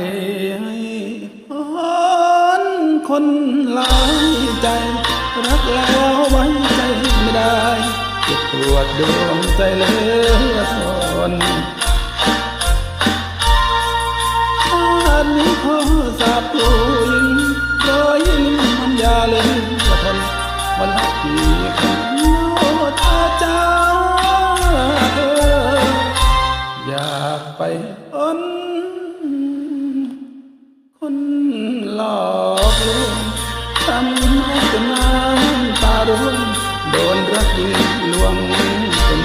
ให้พคนหลายใจ รักแล้วไว้ใจไม่ได้จะบปวดดวงใจเหลือทนชาตินี้ขอสาบผู้หญิงรอยิ่งมันยาเลยทนวันรักที่ นหลอกลวงทำให้จนน้ำตาร่วงโดนรักยิงลวงเป็น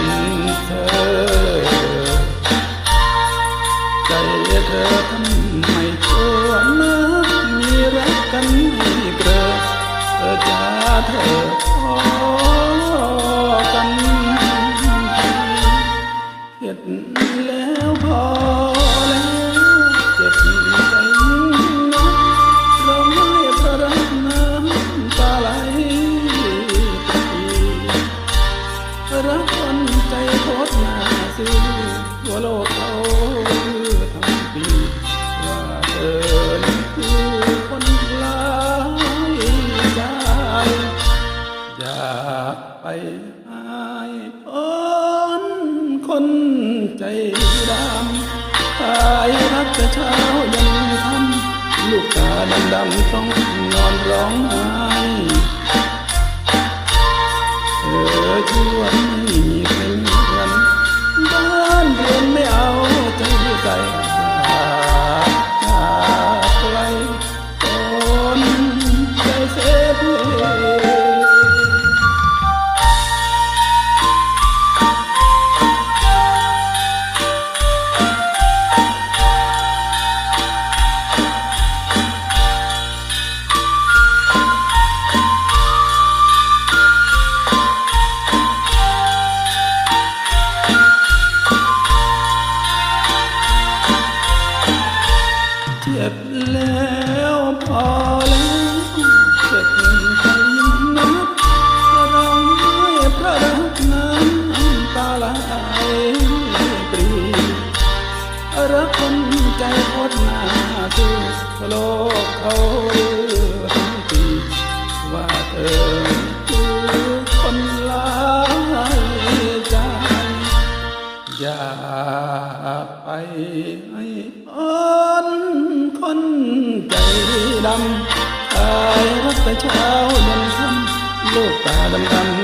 เธอ ใจเธอทำไมชั่วนะมีรักกันไม่เกลอเธอจ้าเธอขอกันเห็ด อยากไปหายพ้นคนใจดำตายรักแต่เช้ายังทำลูกตาดำดำต้องนอนร้องไห้เธอชวนไม่มีใคร เจ็บแล้วพอแล้วเจ็บใจยิ่งนักร้องไห้เพราะรักน้ำตาไหลปรีรักคนใจโคตรน่าซื้อโลกเขาเลือทั้งปีว่าเธอคือ ไปให้อ่อนคนใจดำตายรักแต่เช้ายันค่ำลูกตาดำดำ